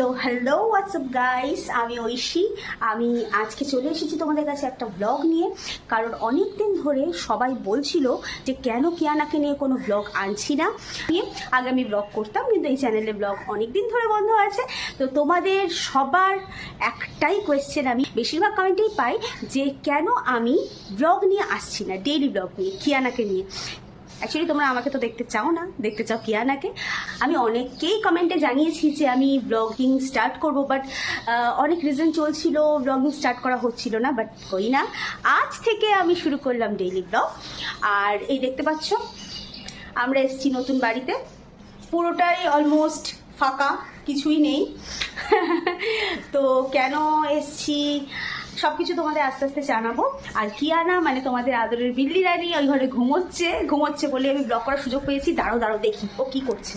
So hello WhatsApp guys আমি ঐশী। আমি আজকে চলে এসেছি তোমাদের কাছে একটা ব্লগ নিয়ে। কারণ অনেক দিন ধরে সবাই বলছিল যে, কেন কিয়ানাকে নিয়ে কোনো ব্লগ আনছি না। নিয়ে আগে আমি ব্লগ করতাম, কিন্তু এই চ্যানেলে ব্লগ অনেক দিন ধরে বন্ধ আছে। তো তোমাদের সবার একটাই কোয়েশ্চেন আমি বেশিরভাগ কমেন্টেই পাই যে, কেন আমি ব্লগ নিয়ে আসছি না ডেইলি ব্লগ নিয়ে, কিয়ানাকে নিয়ে? অ্যাকচুয়ালি তোমরা আমাকে তো দেখতে চাও না। দেখতে চাও কিয়ানাকে। আমি অনেককেই কমেন্টে জানিয়েছি যে আমি ব্লগিং স্টার্ট করব বাট অনেক রিজন চলছিল ব্লগিং স্টার্ট করা হচ্ছিল না বাট করি না। আজ থেকে আমি শুরু করলাম ডেইলি ব্লগ আর এই দেখতে পাচ্ছ, আমরা এসেছি নতুন বাড়িতে। পুরোটাই অলমোস্ট ফাঁকা, কিছুই নেই। তো কেন এসছি? সব কিছু তোমাদের আস্তে আস্তে জানাব। আর কিয়ানা মানে তোমাদের আদরের বিল্লি রানী, ওই ঘরে ঘুমোচ্ছে ঘুমোচ্ছে বলে আমি ব্লক করার সুযোগ পেয়েছি। দাঁড়ো দাঁড়ো দেখি, ও কি করছে!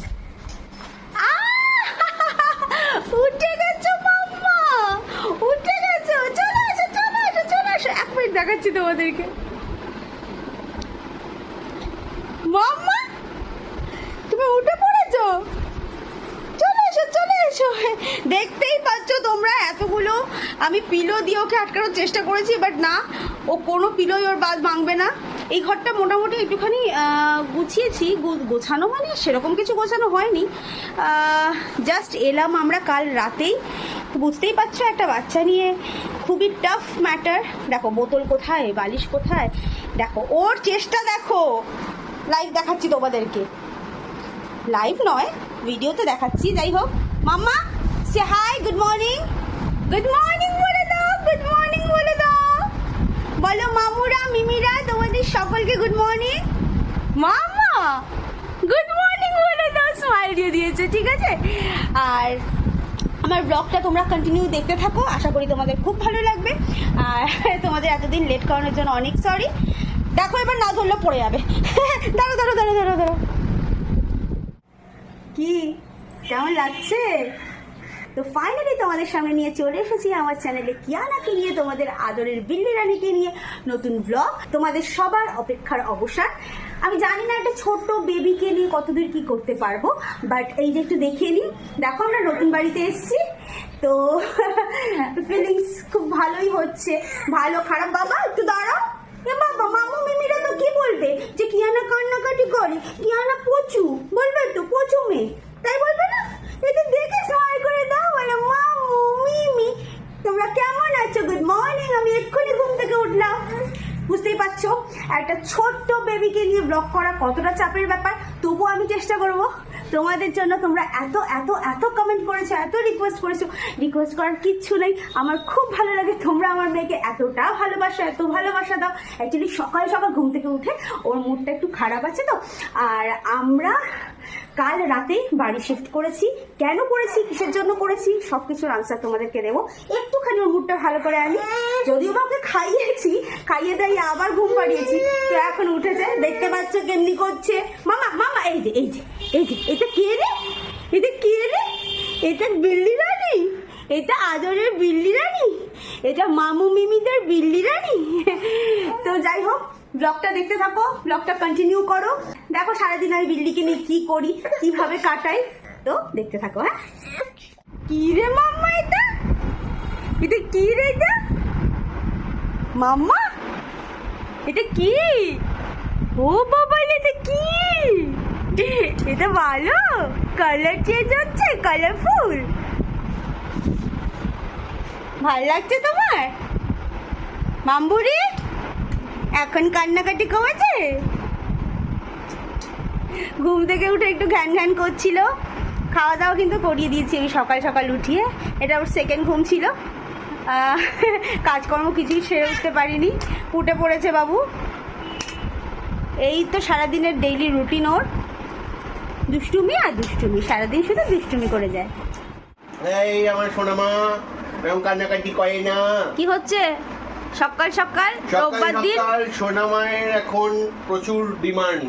উঠে গেছো, মাম্মা! উঠে গেছো, চলে আসো চলে আসো চলে আসো এক মিনিট দেখাচ্ছি তোমাদেরকে মাম্মা তুমি উঠে পড়েছো চলে এসো চলে এসো দেখতেই পাচ্ছ তোমরা এতগুলো আমি পিলো দিয়ে ওকে আটকানোর চেষ্টা করেছি বাট না, ও কোনো পিলোই ওর বাদ ভাঙবে না। এই ঘরটা মোটামুটি একটুখানি গুছিয়েছি গোছানো মানে সেরকম কিছু গোছানো হয়নি। জাস্ট এলাম আমরা কাল রাতেই। বুঝতেই পারছ, একটা বাচ্চা নিয়ে খুবই টাফ ম্যাটার দেখো, বোতল কোথায়, বালিশ কোথায়? দেখো, ওর চেষ্টা দেখো। লাইভ দেখাচ্ছি তোমাদেরকে। লাইভ নয় ভিডিওতে দেখাচ্ছি, যাই হোক। মাম্মা সে hi good morning good morning বলে দাও গুড মর্নিং বলে দাও বলো মামুরা, মিমিরা, তোমাদের সকলকে good morning mamma good morning বলে দাও স্মাইল দিয়ে দিয়েছে, ঠিক আছে? আর আমার ব্লগটা তোমরা কন্টিনিউ দেখতে থাকো, আশা করি তোমাদের খুব ভালো লাগবে। আর তোমাদের এতদিন লেট করানোর জন্য অনেক সরি দেখো এবার না ধরলে পড়ে যাবে। দাঁড়ো দাঁড়ো দাঁড়ো দাঁড়ো দাঁড়ো কি? কেমন লাগছে? তো ফাইনালি তোমাদের সামনে নিয়ে চলে এসেছি আমার চ্যানেলে কিয়ানাকে নিয়ে, তোমাদের আদরের বিল্লি রানীকে নিয়ে নতুন ব্লগ তোমাদের সবার অপেক্ষার অবসান। আমি জানি না একটা ছোট্ট বেবিকে নিয়ে কতদূর কি করতে পারব বাট এই যে একটু দেখিয়ে নিই। দেখো আমরা নতুন বাড়িতে এসেছি, তো ফিলিংস খুব ভালোই হচ্ছে। ভালো, খারাপ, বাবা, একটু দাঁড়াও। এ বাবা, মামু, মিমিরা তো কি বলবে? যে কিয়ানা কান্নাকাটি করে, কিয়ানা পচু, বলবে তো, পচু মেয়ে, তাই বলবে না? এটা দেখে সহায় করে দাও বলে মামু মিমি তোমরা কেমন আছো গুড মর্নিং আমি এক্ষুনি ঘুম থেকে উঠলাম বুঝতেই পারছ একটা ছোট্ট বেবিকে নিয়ে ব্লগ করা কতটা চাপের ব্যাপার, তবুও আমি চেষ্টা করব। তোমাদের জন্য তোমরা এত এত এত কমেন্ট করেছ, এত রিকোয়েস্ট করেছ। রিকোয়েস্ট করার কিচ্ছু নেই। আমার খুব ভালো লাগে তোমরা আমার মেয়েকে এতটা ভালোবাসা, এত ভালোবাসা দাও। অ্যাকচুয়ালি সকাল সকাল ঘুম থেকে উঠে ওর মুডটা একটু খারাপ আছে তো। আর আমরা কাল রাতেই বাড়ি শিফট করেছি। কেন করেছি? কিসের জন্য করেছি? সব কিছুর আনসার তোমাদেরকে দেবো। একটুখানি ওর মুডটা ভালো করে আনি। যদিও বা ওকে খাইয়েছি, খাইয়ে দাইয়ে আবার ঘুম পাড়িয়েছি, তো এখন উঠেছে দেখতে পাচ্ছ কেমনি করছে। মামা মামা, এই যে এই যে এই যে, এটা কে রে? এটা কে রে? এটা বিল্লি রানী? এটা আদরের বিল্লি রানী? এটা মামু মিমিদের বিল্লি রানী? তো যাই হোক ব্লগটা দেখতে থাকো ব্লগটা কন্টিনিউ করো। দেখো সারাদিন আমি বিল্লিকে নিয়ে কি করি, কীভাবে কাটাই। তো দেখতে থাকো হ্যাঁ? কি রে মাম্মা এটা? এটা কি রে এটা? মাম্মা? এটা কি? ও বাবা, এটা কি? এটা ভালো? কালার চেঞ্জ হচ্ছে কালারফুল ভালো লাগছে তোমার? মাম্বুরি, এখন কান্নাকাটি কমেছে? ঘুম থেকে উঠে একটু ঘ্যান ঘ্যান করছিল। খাওয়া দাওয়া কিন্তু করিয়ে দিয়েছি আমি সকাল সকাল উঠিয়ে। এটা ওর সেকেন্ড ঘুম ছিল। কাজকর্ম কিছুই সেরে উঠতে পারিনি। উঠে পড়েছে বাবু। এই তো সারাদিনের ডেইলি রুটিন ওর। দুষ্টুমি আর দুষ্টুমি সারাদিন শুধু দুষ্টুমি করে যায়। এই আমার সোনামা এরকম কান্নাকাটি করে না। কি হচ্ছে? সকাল সকাল রোববার দিন? সকাল সোনামায়ের এখন প্রচুর demand.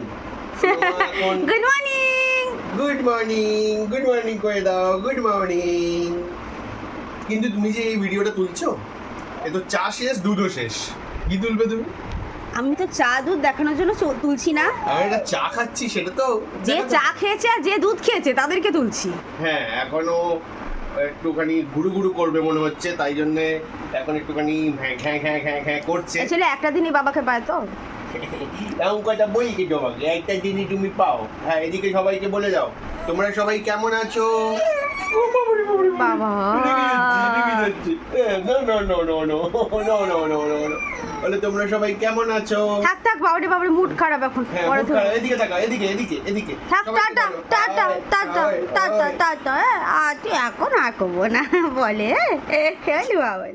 Good morning good morning good morning করে দাও গুড মর্নিং কিন্তু তুমি যে এই ভিডিওটা তুলছো এ তো চা শেষ দুধও শেষ। কি তুলবে তুমি? আমি তো চা দুধ দেখানোর জন্য চো- তুলছি না। আমি একটা চা খাচ্ছি সেটা তো যে চা খেয়েছে আর যে দুধ খেয়েছে তাদেরকে তুলছি। হ্যাঁ এখনও একটুখানি ঘুরু ঘুরু করবে মনে হচ্ছে তাই জন্য এখন একটুখানি ঘ্যাঁ ঘ্যাঁ ঘ্যাঁ ঘ্যাঁ ঘ্যাঁ করছে। ছেলে একটা দিনই বাবাকে পায় তো। এমন কথা বলছি তোমাকে একটা জিনিস তুমি পাও। হ্যাঁ এদিকে সবাইকে বলে দাও। তোমরা সবাই কেমন আছো? বাবা। বলে তোমরা সবাই কেমন আছো? থাক থাক বাবারে বাবারে মুড খারাপ এখন। হ্যাঁ পরে তো- এদিকে এদিকে এদিকে এদিকে। থাক tata tata tata tata tata আর তুই এখন আর করব না বলে। এ খেলি বাবা।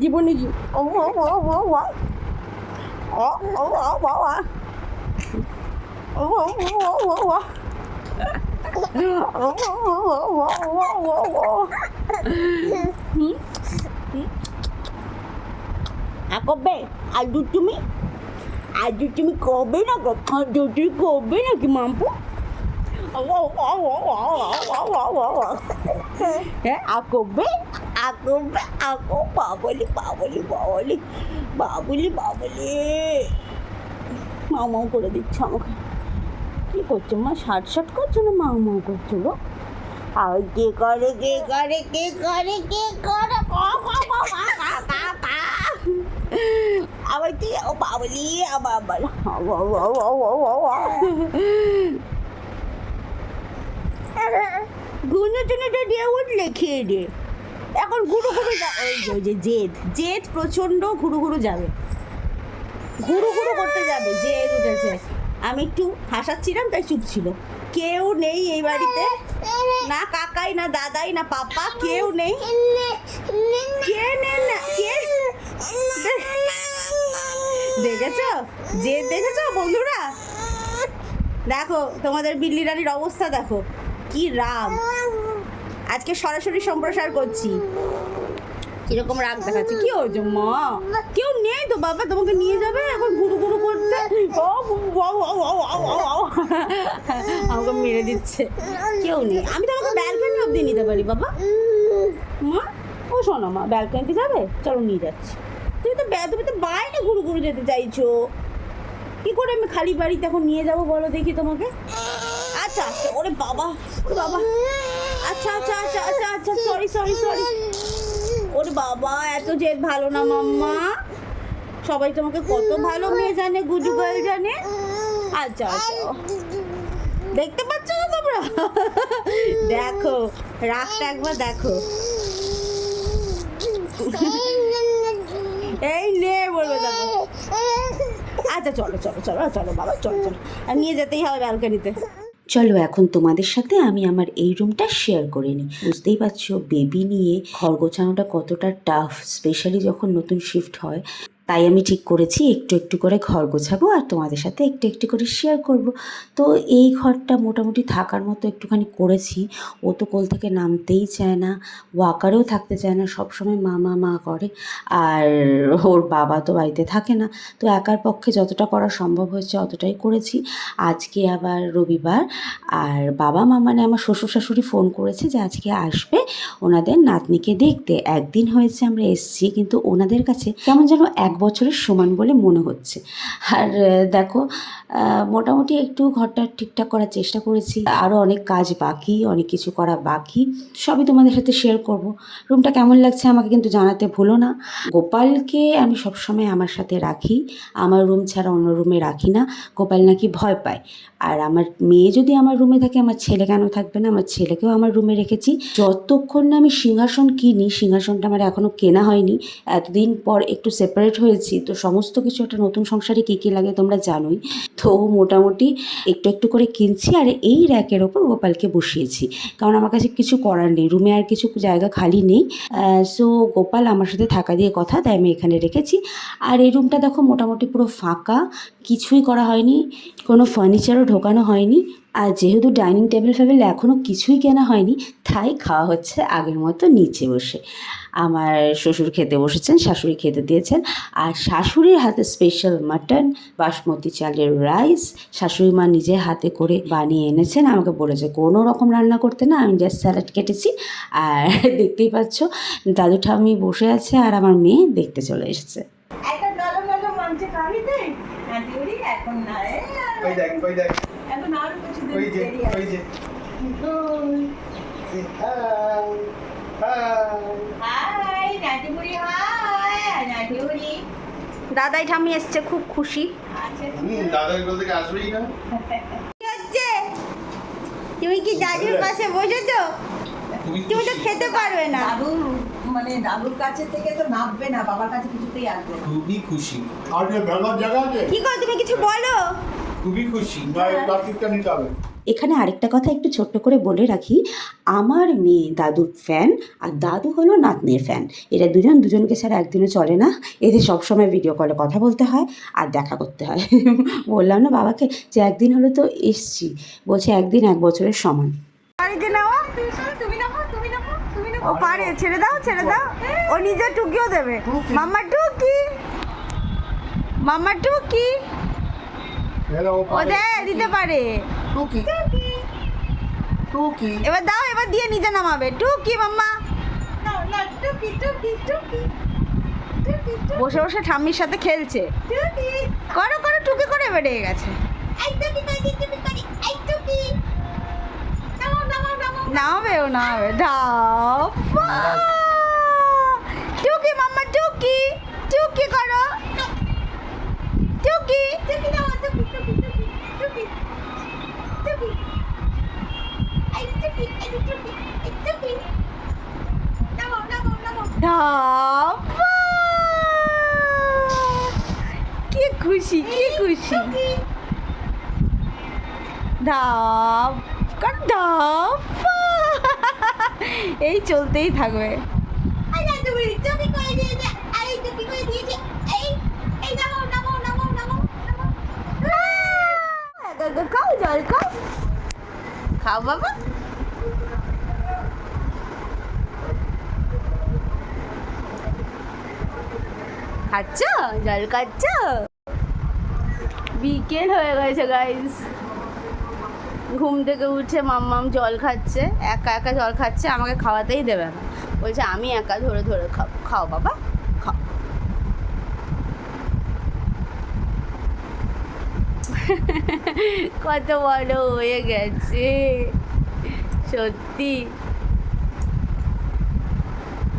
জীবনে কি কবে আজ তুমি আজ তুমি কবে না কথা যদি কবে নাকি মাম্পু আকবে আকবে আকো বাবলি বাবলি বাবলি বাবলি বাবলি মাও মাও করে দিচ্ছে আমাকে কি করছ মা শার্ট শার্ট করছ না মাও মাও করছ গো আর কে করে কে করে কে করে কে করে। আবার কি ও বাবলি আবার আবার গুনো টুনোটা দিয়ে উঠলে খেয়ে দে। এখন ঘুরু ঘুরু যা- ওই যে, জেদ। জেদ প্রচণ্ড ঘুরু ঘুরু যাবে। ঘুরু ঘুরু করতে যাবে জেদ উঠেছে। আমি একটু হাসাচ্ছিলাম তাই চুপ ছিল। কেউ নেই এই বাড়িতে। না কাকাই না দাদাই না পাপা কেউ নেই। কে নেই না কে দেখেছ? জেদ দেখেছ বন্ধুরা? দেখো তোমাদের বিল্লি রানীর অবস্থা দেখো। কি রাগ? আজকে সরাসরি সম্প্রসার করছি। কীরকম রাগ দেখাচ্ছে? কি হয়েছে, মা? কেউ নেই তো, বাবা? তোমাকে নিয়ে যাবে এখন গুরু গুরু করতে। আমাকে মেরে দিচ্ছে। কেউ নেই। আমি তোমাকে ব্যালকনি অব্দি নিতে পারি, বাবা। মা, ও শোনো, মা ব্যালকনিতে যাবে? চলো নিয়ে যাচ্ছি। তুমি তো তুমি তো বাইরে ঘুরু ঘুরু যেতে চাইছো। কি করে আমি খালি বাড়িতে এখন নিয়ে যাব বলো দেখি তোমাকে? আচ্ছা আচ্ছা ওরে বাবা ওরে বাবা। আচ্ছা আচ্ছা আচ্ছা আচ্ছা আচ্ছা সরি সরি সরি ওরে বাবা, এত জেদ ভালো না মাম্মা। সবাই তোমাকে কত ভালো মেয়ে জানে গুজু গার্ল জানে। আচ্ছা আচ্ছা। দেখতে পাচ্ছ না তোমরা? দেখো রাগটা একবার দেখো। এই নে, বলবে দেখো। আচ্ছা চলো চলো চলো চলো, বাবা, চলো চলো। আর নিয়ে যেতেই হবে ব্যালকনিতে। চলো এখন তোমাদের সাথে আমি আমার এই রুমটা শেয়ার করে নিই। বুঝতেই পারছ বেবি নিয়ে ঘর গোছানোটা কতটা টাফ স্পেশালি যখন নতুন শিফট হয়। তাই আমি ঠিক করেছি, একটু একটু করে ঘর গোছাবো আর তোমাদের সাথে একটু একটু করে শেয়ার করব। তো এই ঘরটা মোটামুটি থাকার মতো একটুখানি করেছি। ও তো কোল থেকে নামতেই চায় না ওয়াকারেও থাকতে চায় না, সবসময় মা মা মা করে। আর ওর বাবা তো বাড়িতে থাকে না, তো একার পক্ষে যতটা করা সম্ভব হয়েছে অতটাই করেছি। আজকে আবার রবিবার, আর বাবা, মা মানে আমার শ্বশুর শাশুড়ি ফোন করেছে যে আজকে আসবে ওনাদের নাতনিকে দেখতে। একদিন হয়েছে আমরা এসছি, কিন্তু ওনাদের কাছে কেমন যেন এক বছরের সমান বলে মনে হচ্ছে। আর দেখো মোটামুটি একটু ঘরটা ঠিকঠাক করার চেষ্টা করেছি। আরও অনেক কাজ বাকি, অনেক কিছু করা বাকি। সবই তোমাদের সাথে শেয়ার করব। রুমটা কেমন লাগছে আমাকে কিন্তু জানাতে ভুলো না। গোপালকে আমি সবসময় আমার সাথে রাখি। আমার রুম ছাড়া অন্য রুমে রাখি না। গোপাল নাকি ভয় পায়। আর আমার মেয়ে যদি আমার রুমে থাকে, আমার ছেলে কেন থাকবে না? আমার ছেলেকেও আমার রুমে রেখেছি। যতক্ষণ না আমি সিংহাসন কিনি, সিংহাসনটা আমার এখনও কেনা হয়নি। এতদিন পর একটু সেপারেট হয়েছি। তো সমস্ত কিছু একটা নতুন সংসারে কী কী লাগে তোমরা জানোই। তো মোটামুটি একটু একটু করে কিনছি আর এই র্যাকের ওপর গোপালকে বসিয়েছি। কারণ আমার কাছে কিছু করার নেই। রুমে আর কিছু জায়গা খালি নেই। সো গোপাল আমার সাথে থাকা দিয়ে কথা, তাই আমি এখানে রেখেছি। আর এই রুমটা দেখো মোটামুটি পুরো ফাঁকা। কিছুই করা হয়নি। কোনো ফার্নিচারও ঢোকানো হয়নি। আর যেহেতু ডাইনিং টেবিল ফেবিল এখনও কিছুই কেনা হয়নি তাই খাওয়া হচ্ছে আগের মতো নিচে বসে। আমার শ্বশুর খেতে বসেছেন শাশুড়ি খেতে দিয়েছেন। আর শাশুড়ির হাতে স্পেশাল মাটন বাসমতি চালের রাইস শাশুড়ি মা নিজে হাতে করে বানিয়ে এনেছেন। আমাকে বলেছে কোনো রকম রান্না করতে না আমি জাস্ট স্যালাড কেটেছি। আর দেখতেই পাচ্ছ দাদু ঠাম্মি বসে আছে আর আমার মেয়ে দেখতে চলে এসেছে। নাতিউরি এখন না ওই যে ওই যে। দাদাই ঠামি এসছে খুব খুশি। আচ্ছা আসবেই না? হচ্ছে? তুমি কি দাদুর পাশে বসেছো? তুমি তুমি তো খেতে পারবে না। মানে দাদুর কাছে থেকে তো নামবে না বাবার কাছে কিছুতেই আসবে না। খুবই খুশি। আর যে ভেলার জায়গা আছে? কি করো তুমি কিছু বলো? খুবই খুশি। না এই প্লাস্টিকটা নিতে হবে। এখানে আরেকটা কথা একটু ছোট্ট করে বলে রাখি। আমার মেয়ে দাদুর ফ্যান আর দাদু হলো নাতনির ফ্যান এরা দুজন দুজনকে ছাড়া একদিনও চলে না। এদের সবসময় ভিডিও কলে কথা বলতে হয় আর দেখা করতে হয়। বললাম না বাবাকে যে একদিন হলো তো এসছি। বলছে একদিন এক বছরের সমান। ও পারে ছেড়ে দাও ছেড়ে দাও। ও নিজে টুকিও দেবে। মাম্মা টুকি। মাম্মা টুকি। ও দে দিতে পারে। টুকি। টুকি। এবার দাও এবার দিয়ে নিজে নামাবে। টুকি মাম্মা। না না টুকি টুকি টুকি। টুকি বসে বসে ঠাম্মির সাথে খেলছে। করো করো টুকি করে বেড়ে গেছে। নামাবে ও নামাবে। ধাপ্পা টুকি মাম্মা টুকি। টুকি করো। টুকি। টুকি টুকি টুকি এই টুকি এই টুকি এই টুকি নাও নাও নাও ধাপ্পা কি খুশি কি খুশি? ধাপ ধাপ্পা এই চলতেই থাকবে। খাও জল খাও। খাও বাবা। খাচ্ছ? জল খাচ্ছ? বিকেল হয়ে গেছে গাইস ঘুম থেকে উঠে মাম্মাম জল খাচ্ছে, একা একা জল খাচ্ছে, আমাকে খাওয়াতেই দেবে না। বলছে, আমি একা ধরে ধরে খাও খাও বাবা, খাও। কত বড় হয়ে গেছে। সত্যি।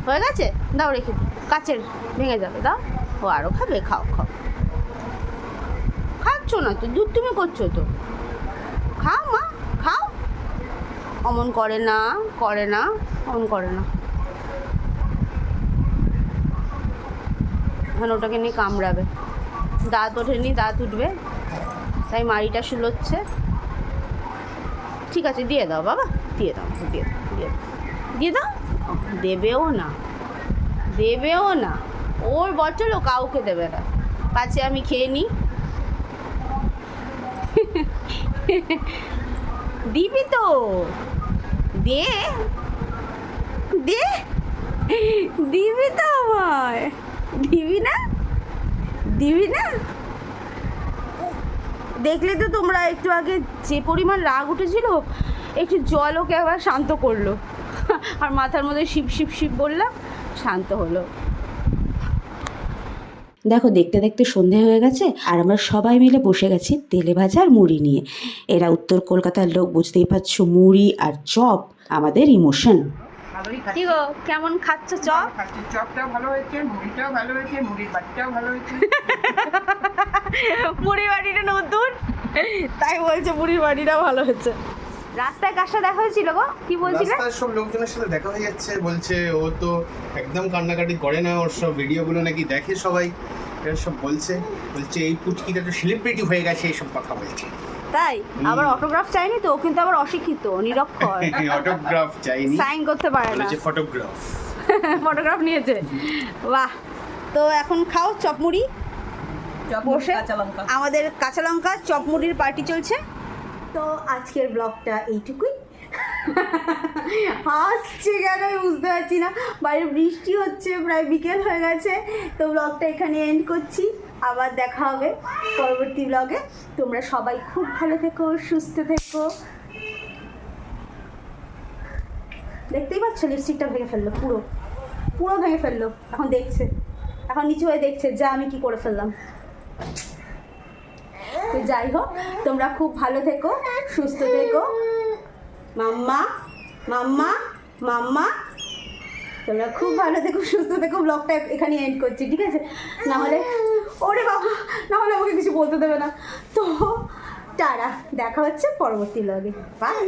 হয়ে গেছে? দাও রেখে। কাচের ভেঙে যাবে, দাও। ও আরও খাবে, খাও খাও। খাচ্ছ না তো, দুধ তুমি করছ তো। খাও, মা, খাও। অমন করে না করে না, অমন করে না। এখন ওটাকে নিয়ে কামড়াবে। দাঁত ওঠেনি, দাঁত উঠবে। তাই মাড়িটা শুলোচ্ছে। ঠিক আছে, দিয়ে দাও, বাবা। দিয়ে দাও, দিয়ে দিয়ে দাও? দেবেও না। দেবেও না। ওর বটল ও কাউকে দেবে না। পাছে আমি খেয়ে নিই দিবি তো। দে। দে। দিবি তো দিবি না? দিবি না? দেখলে তো তোমরা একটু আগে যে পরিমাণ রাগ উঠেছিল, একটু জল ওকে আবার শান্ত করল। আর মাথার মধ্যে শিব শিব শিব বললাম, শান্ত হলো। দেখো দেখতে দেখতে সন্ধে হয়ে গেছে আর আমরা সবাই মিলে বসে গেছি তেলে ভাজা আর মুড়ি নিয়ে। এরা উত্তর কলকাতার লোক বুঝতেই পারছ মুড়ি আর চপ আমাদের ইমোশন। কি গো কেমন খাচ্ছ চপ? খাচ্ছি চপটাও ভালো হয়েছে মুড়িটাও ভালো হয়েছে মুড়ির বাটিটাও ভালো হয়েছে। মুড়ি বাড়িটা নতুন? তাই বলছে মুড়ির বাড়িটা ভালো হচ্ছে রাস্তায় কার সাথে দেখা হয়েছিল গো? কি বলছিলে? রাস্তার সব লোকজনের সাথে দেখা হয়ে যাচ্ছে বলছে ও তো একদম কান্নাকাটি করে না ওর সব ভিডিওগুলো নাকি দেখে সবাই। এরা সব বলছে বলছে এই পুটকিটা তো সেলিব্রিটি হয়ে গেছে এইসব কথা বলছে। তাই? আবার অটোগ্রাফ চাইনি তো? ও কিন্তু আবার অশিক্ষিত নিরক্ষর। অটোগ্রাফ চাইনি সাইন করতে পারে না। বলেছে ফটোগ্রাফ ফটোগ্রাফ নিয়েছে। বাহ। তো এখন খাও চপমুড়ি। বসে। কাঁচা লঙ্কা। আমাদের কাঁচা লঙ্কা চপ মুড়ির পার্টি চলছে। তো আজকের ব্লগটা এইটুকুই। হাসছে কেন আমি বুঝতে পারছি না। বাইরে বৃষ্টি হচ্ছে, প্রায় বিকেল হয়ে গেছে। তো ব্লগটা এখানে এন্ড করছি। আবার দেখা হবে পরবর্তী ব্লগে তোমরা সবাই খুব ভালো থেকো, সুস্থ থেকো। দেখতেই পাচ্ছ? লিপস্টিকটা ভেঙে ফেলল, পুরো। পুরো ভেঙে ফেলল। এখন দেখছে। এখন নিচু হয়ে দেখছে যা আমি কি করে ফেললাম। তো যাই হোক, তোমরা খুব ভালো থেকো, সুস্থ থেকো। মাম্মা মাম্মা মাম্মা, তোমরা খুব ভালো থেকো, সুস্থ থেকো। ব্লগটা এখানে এন্ড করছি, ঠিক আছে? নাহলে ওরে বাবা, নাহলে আমাকে কিছু বলতে দেবে না। তো তারা দেখা হচ্ছে পরবর্তী লগে বাই